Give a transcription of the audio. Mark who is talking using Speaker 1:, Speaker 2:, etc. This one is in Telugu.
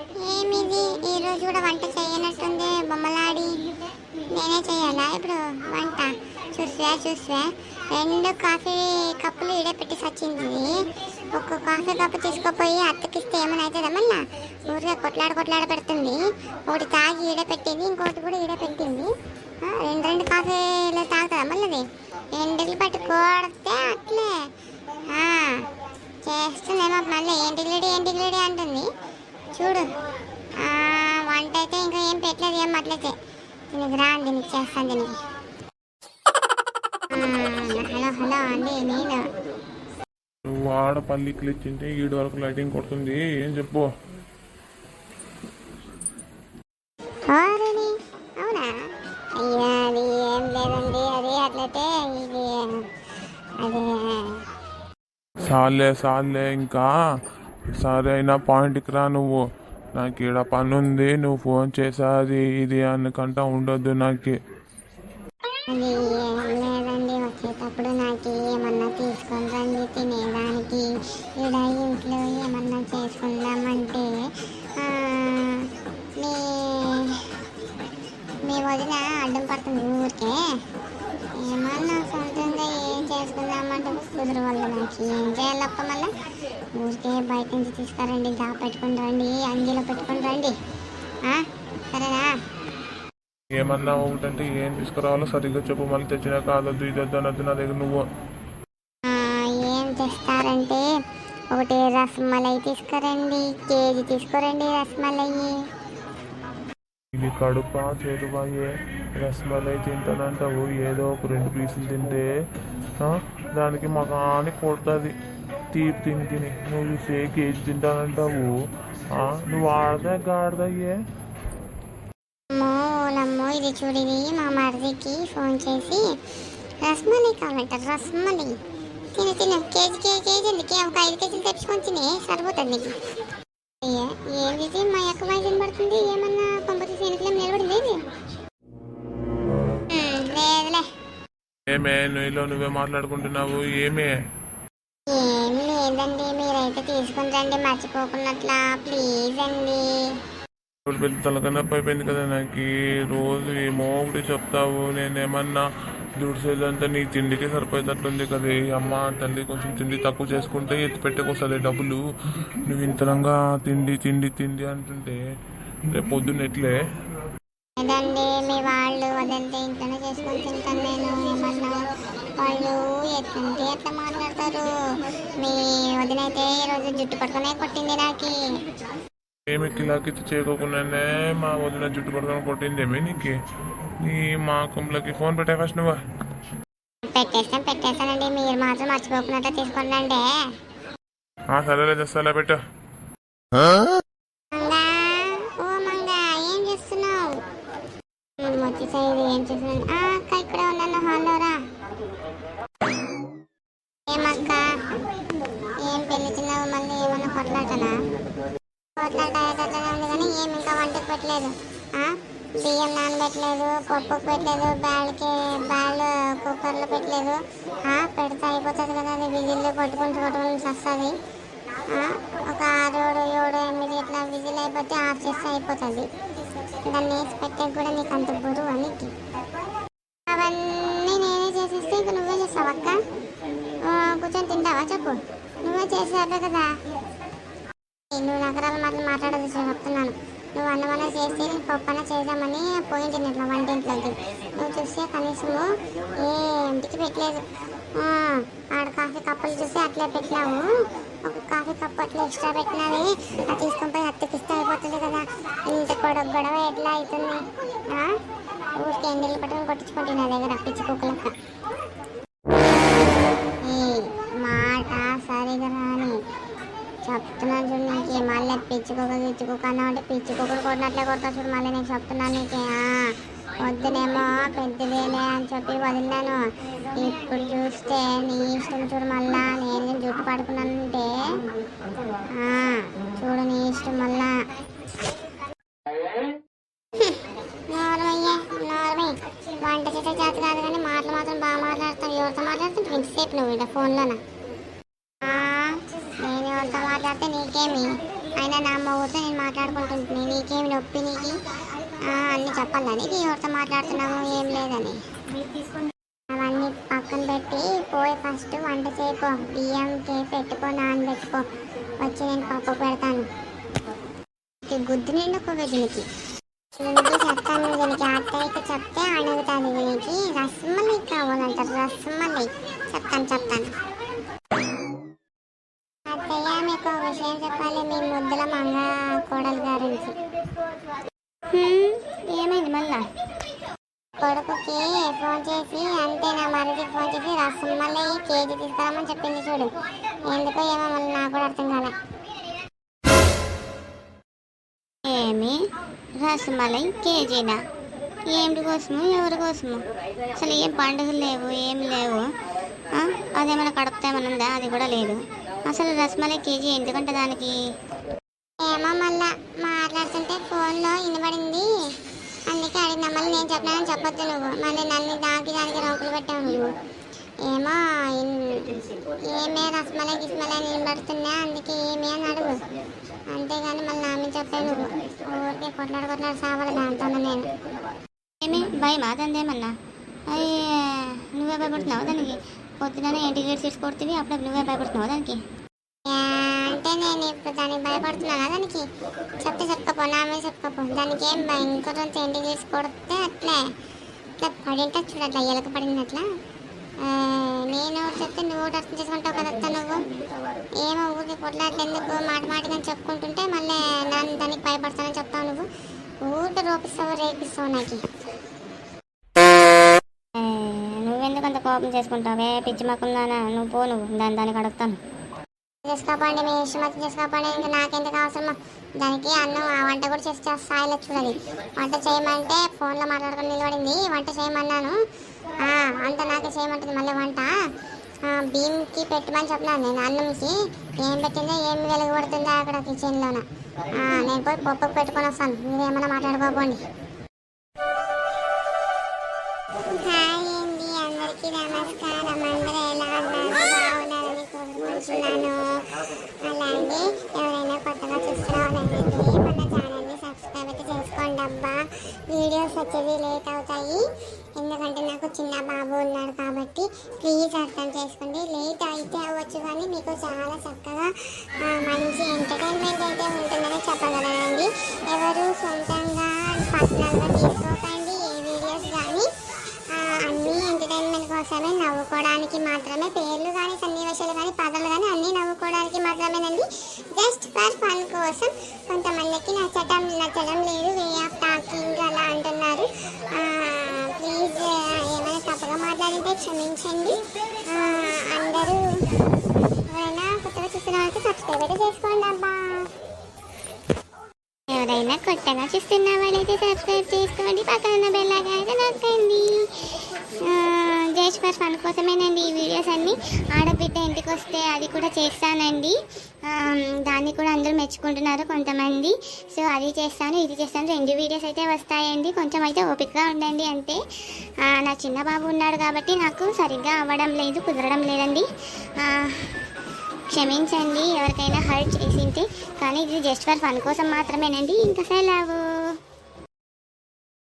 Speaker 1: ఏమిది? ఈరోజు కూడా వంట చేయనట్టుంది బొమ్మలాడి. నేనే చేయాలా? ఇప్పుడు వంట. చూసా చూసా రెండు కాఫీ కప్పులు ఇడే పెట్టి సచ్చింది. ఒక్క కాఫీ కప్పు తీసుకుపోయి అత్తకిస్తే ఏమైనా అవుతుందమ్మన్నా ఊరిగా కొట్లాడ కొట్లాడ పెడుతుంది. ఒకటి తాగి ఈడ పెట్టింది ఇంకోటి కూడా ఈడ పెట్టింది. రెండు రెండు కాఫీలు తాగుతుందా మళ్ళీ ఎండలు పట్టి కొడితే అట్లే. చేస్తుందేమో మళ్ళీ. ఏంటి గిడి ఏంటి గిడి అంటుంది. చూడు. వంట అయితే ఇంకా ఏం పెట్టలేదు ఏం అట్లయితే దీనికి రా దీనికి చేస్తాను దీనికి. హలో హలో అండి నేను.
Speaker 2: నువ్వు ఆడ పల్లికి ఇచ్చింటే ఈడు వరకు లైటింగ్ కొడుతుంది. ఏం చెప్పు?
Speaker 1: అవునా? అయ్యా అది ఏం లేదండి. అది అట్లయితే ఇది అదే
Speaker 2: సాలే సాలే ఇంకా. సరే అయినా పాయింట్కి రా నువ్వు. నాకు ఈడ పని ఉంది నువ్వు ఫోన్ చేసా అది ఇది అనుకంటా ఉండొద్దు నాకు.
Speaker 1: లేదండి వచ్చేటప్పుడు నాకు ఏమన్నా తీసుకొని రండి తినేదానికి. ఇక్కడ ఇంట్లో ఏమన్నా చేసుకుందామంటే మీ మీ వదిన అడ్డం పడుతుంది ఊరికే. ఏమన్నా సొంతంగా ఏం చేసుకుందామంటే నాకు. ఏం చేయాలప్ప మళ్ళీ? ఊరికే బయట నుంచి తీసుకురండి దా పెట్టుకుని రండి అంగిలో పెట్టుకుని రండి. సరేనా?
Speaker 2: ఏమన్నా ఒకటంటే ఏం తీసుకురావాలో సరిగ్గా చెప్పు మళ్ళీ తెచ్చినాక అదొద్దు ఇదొద్దు అనొద్దు నా దగ్గర నువ్వు.
Speaker 1: ఏం తెస్తారంటే ఒకటి రసమలై తీసుకురండి కేజీ తీసుకురండి రసమలై.
Speaker 2: ఇది కడుప చేరువాయే రసమలై తింటానంటావు ఏదో ఒక రెండు పీసులు తింటే దానికి మగాని కొడుతుంది. తీపి తిని తిని నువ్వు సే కేజీ తింటానంటావు నువ్వు ఆడదా గాడదయ్యే
Speaker 1: అమ్మో ఇది చూడిది మా మరిదికి ఫోన్ చేసి రసమలై కావాలంట రసమలై తిన తిన కేజీ కేజీ కేజీ ఎందుకు ఒక ఐదు కేజీలు తెచ్చుకొని తినే సరిపోతుంది నీకు మా యొక్క వయసు పడుతుంది ఏమన్నా పంపతి సైనికులు నిలబడింది లేదులే
Speaker 2: ఏమే నువ్వులో నువ్వే మాట్లాడుకుంటున్నావు ఏమే
Speaker 1: ఏం లేదండి మీరైతే తీసుకుని రండి మర్చిపోకున్నట్లా. ప్లీజ్ అండి.
Speaker 2: ఇప్పుడు పెద్ద తలకనొప్పి అయిపోయింది కదా నాకు? రోజు ఏమో ఒకటి చెప్తావు నేనేమన్నా దుడిసేదంతా నీ తిండికి సరిపోయేటట్లుంది కదా. అమ్మ తల్లి కొంచెం తిండి తక్కువ చేసుకుంటే ఎత్తి పెట్టకొస్తుంది డబ్బులు. నువ్వు ఇంతరంగా తిండి తిండి తిండి అంటుంటే రేపు పొద్దున్న ఎట్లే?
Speaker 1: మీ వాళ్ళు అదంతా ఇంట్లోనే చేసుకొని తింటాను నేను. ఏమన్నా వాళ్ళు ఎట్లంటే ఎట్లా మాట్లాడతారు? మీ వదినైతే ఈరోజు జుట్టు పట్టుకునే కొట్టింది నాకి.
Speaker 2: ఏమి కిలాకి చేయకోకుండానే మా వదిన జుట్టు పడుకొని కొట్టిందేమి నీకు? నీ మా కుమ్లకి ఫోన్ పెట్టా ఫస్ట్ నువ్వు.
Speaker 1: పెట్టేస్తాను పెట్టేస్తానండి. మీరు మాత్రం మర్చిపోకున్నట్టు తీసుకోండి
Speaker 2: ఆ, సరేలే తెస్తాలే పెట్టు.
Speaker 1: మంగా? ఓ మంగా ఏం చేస్తున్నావు? వచ్చేసాయి ఏం చేస్తున్నాను ఆ, అక్క ఇక్కడే ఉన్నాను హాల్లో రా ఏమక్క ఏం పెళ్ళిచున్నావు మళ్ళీ ఏమన్నా కొట్లాటనా కొట్లాట అయ్యేటట్లనే ఉంది కానీ ఏం ఇంకా వంటకు పెట్టలేదు బియ్యం నానబెట్టలేదు పప్పు పెట్టలేదు బ్యాళ్ళకి బ్యాళ్ళు కుక్కర్లో పెట్టలేదు. పెడితే అయిపోతుంది కదా అది విజిల్లు కొట్టుకుంటూ కొట్టుకుంటూ వస్తుంది ఒక ఆరు ఏడు ఏడు ఎనిమిది ఇట్లా విజిల్ అయిపోతే ఆఫ్ చేస్తే అయిపోతుంది. దాన్ని వేసి పెట్టే కూడా నీకు అంత బురువు అని అవన్నీ నేనే చేసేస్తే ఇంక నువ్వే చేస్తావు అక్క? కూర్చొని తింటావా చెప్పు. నువ్వే చేసావే కదా. నువ్వు నగరాల మాటలు మాట్లాడదు చెప్తున్నాను. నువ్వు అన్నమన్నా చేస్తే నేను పప్పన చేద్దామని పోయింది ఇట్లా వంటింట్లోకి నువ్వు చూస్తే కనీసము ఏ ఇంటికి పెట్టలేదు. ఆడ కాఫీ కప్పులు చూసి అట్లే పెట్టినావు. ఒక కాఫీ కప్పు అట్లా ఎక్స్ట్రా పెట్టినది అది తీసుకొని పోయి అత్తకిస్తే అయిపోతుంది కదా. ఇంత గొడవ గొడవ ఎట్లా అవుతుంది? ఊరికి ఎండలు పట్టుకొని కొట్టించుకుంటే నా దగ్గర పిచ్చి కుక్కలక్క. మాట సరిగా రాని. చెప్తున్నాను చూడు పిచ్చి మళ్ళీ పిచ్చుకోక గిచ్చుకోక పిచ్చి పిచ్చుకోకలు కొట్టినట్లే కొడతా చూడు మళ్ళీ నేను చెప్తున్నాను నీకు. వద్దునేమో పెద్దదేలే అని చెప్పి వదిలినాను. ఇప్పుడు చూస్తే నీ ఇష్టం చూడు మళ్ళా నేను జుట్టు పడుకున్నానంటే. ఆ, చూడు నీ ఇష్టం మళ్ళా. వంట చేసే చేత కాదు కానీ మాటలు మాత్రం బాగా మాట్లాడతావు ఎవరితో మాట్లాడుతుంటావు ఇంతసేపు నువ్వు ఇక్కడ ఫోన్లోనా? ఆ, మాట్లాడితే నీకేమి? అయినా నా మొగుడితో నేను మాట్లాడుకుంటుంటున్నాను నీకేమి నొప్పి నీకు? అన్నీ అన్ని చెప్పాలా నీకు? ఎవరితో మాట్లాడుతున్నాము ఏం లేదని. అవన్నీ పక్కన పెట్టి పోయి ఫస్ట్ వంట చేయపో. బియ్యం చేసి పెట్టుకో నానబెట్టుకో. వచ్చి నేను పప్పు పెడతాను. ఈ గుద్దు నిండుకోవే దీనికి. దీనికి చెప్తాను దీనికి అత్తయ్యకి చెప్తే అడుగుతాను దీనికి రసమల్లి కావాలంట రసమల్లి చెప్తాను చెప్తాను. మరిది ఫోన్ చేసి రసం కేజీ తీసుకురామని చెప్పింది చూడు. ఎందుకో ఏమో మళ్ళీ నాకు కూడా అర్థం కాలే. ఏమి? రసమలై కేజీనా? ఏమిటి కోసము? ఎవరి కోసము? అసలు ఏం పండుగలు లేవు ఏం లేవు. అదేమైనా కడుపుతా ఉందా? అది కూడా లేదు. అసలు రసమలై కేజీ ఎందుకంటే దానికి? ఏమో మళ్ళా మాట్లాడుతుంటే ఫోన్లో వినబడింది. నేను చెప్పినానని చెప్పొద్దు నువ్వు. మళ్ళీ నన్ను దానికి దానికి రోకులు పెట్టావు నువ్వు. ఏమో ఏమే రసమలే గిస్మలే నేను పడుతున్నా అందుకే ఏమే అని అడుగు. అంతేగాని మళ్ళీ నా మీద చెప్పావు నువ్వు. ఊరికే కొట్లాడు కొట్లాడు సావాలి దాంతో నేను. ఏమి? భయం అదందేమన్నా? అయ్యి నువ్వే భయపడుతున్నావు దానికి? పొద్దున ఇంటిగ్రేట్ చేసి కొడుతుంది అప్పుడు నువ్వే భయపడుతున్నావు దానికి? నేను ఇప్పుడు దానికి భయపడుతున్నాను దానికి? చెప్తే చెప్పకపో నా మీద చెప్పకపో. దానికి ఏం భయం? ఇంకో రోజు చేసి కొడితే అట్లే. ఇట్లా పడింటా చూడు అట్లా ఎలక పడింది అట్లా. నేను చెప్తే నువ్వు కూడా అర్థం చేసుకుంటావు కదా అత్త నువ్వు. ఏమో ఊరికి కొట్లాట్లు ఎందుకు? మాట మాటగా చెప్పుకుంటుంటే మళ్ళీ నన్ను దానికి భయపడతానని చెప్తావు నువ్వు. ఊరికి రోపిస్తావు రేపిస్తావు నాకు? నువ్వెందుకు అంత కోపం చేసుకుంటావే? పిచ్చి మాకుందానా నువ్వు పో నువ్వు. దాని దానికి అడుగుతాను చేసుకోపండి మీ ఇష్టం వచ్చి చేసుకోపండి ఇంకా నాకెందుకు అవసరమా. దానికి అన్నం ఆ వంట కూడా చేసి చేస్తా స్థాయిలో చూడాలి వంట చేయమంటే ఫోన్లో మాట్లాడుకుని నిలబడింది. వంట చేయమన్నాను. అంత నాకే చేయమంటుంది మళ్ళీ వంట. భీమ్కి పెట్టమని చెప్పినాను నేను అన్నంకి. ఏం పెట్టిందో ఏం వెలుగు పడుతుందో అక్కడ కిచెన్లోన నేను పోయి పప్పు పెట్టుకొని వస్తాను. మీరు ఏమైనా మాట్లాడుకోకండి చేస్తున్నాను. అలాగే ఎవరైనా కొత్తగా చూస్తున్నారంటే మన ఛానల్ని సబ్స్క్రైబ్ అయితే చేసుకోండి అబ్బా. వీడియోస్ వచ్చేది లేట్ అవుతాయి. ఎందుకంటే నాకు చిన్న బాబు ఉన్నాడు కాబట్టి ప్లీజ్ అర్థం చేసుకోండి. లేట్ అయితే అవ్వచ్చు కానీ మీకు చాలా చక్కగా మంచి ఎంటర్టైన్మెంట్ అయితే ఉంటుందని చెప్పగలనండి. ఎవరు సొంతంగా పర్సనల్గా తీసుకోకండి ఏ వీడియోస్ కానీ. అన్నీ ఎంటర్టైన్మెంట్ కోసమే నవ్వుకోవడానికి మాత్రమే పేర్లు నవ్వుకోవడానికి జస్ట్ ఫర్ ఫన్ కోసం కొంతమందికి నచ్చటం నచ్చడం లేదు. వే ఆఫ్ టాకింగ్ అలా అంటున్నారు. ప్లీజ్ ఏమైనా తప్పుగా మాట్లాడితే క్షమించండి. అందరూ ఎవరైనా కొత్తగా చూస్తున్న వాళ్ళకి సబ్స్క్రైబ్ అయితే చేసుకోండి అబ్బా. ఎవరైనా కొత్తగా చూస్తున్న వాళ్ళైతే సబ్స్క్రైబ్ చేసుకోండి. పక్కన ఉన్న బెల్ అయితే నొక్కండి. జస్ట్ ఫర్ ఫన్ కోసమేనండి ఈ వీడియోస్ అన్ని. ఆడబిడ్డ ఇంటికి వస్తే అది కూడా చేస్తానండి. దాన్ని కూడా అందరూ మెచ్చుకుంటున్నారు కొంతమంది. సో అది చేస్తాను ఇది చేస్తాను. రెండు వీడియోస్ అయితే వస్తాయండి. కొంచెం అయితే ఓపికగా ఉండండి అంటే. నా చిన్న బాబు ఉన్నాడు కాబట్టి నాకు సరిగ్గా అవ్వడం లేదు కుదరడం లేదండి. క్షమించండి ఎవరికైనా హర్ట్ చేసింటే. కానీ ఇది జస్ట్ ఫర్ ఫన్ కోసం మాత్రమేనండి. ఇంకా సెలవు.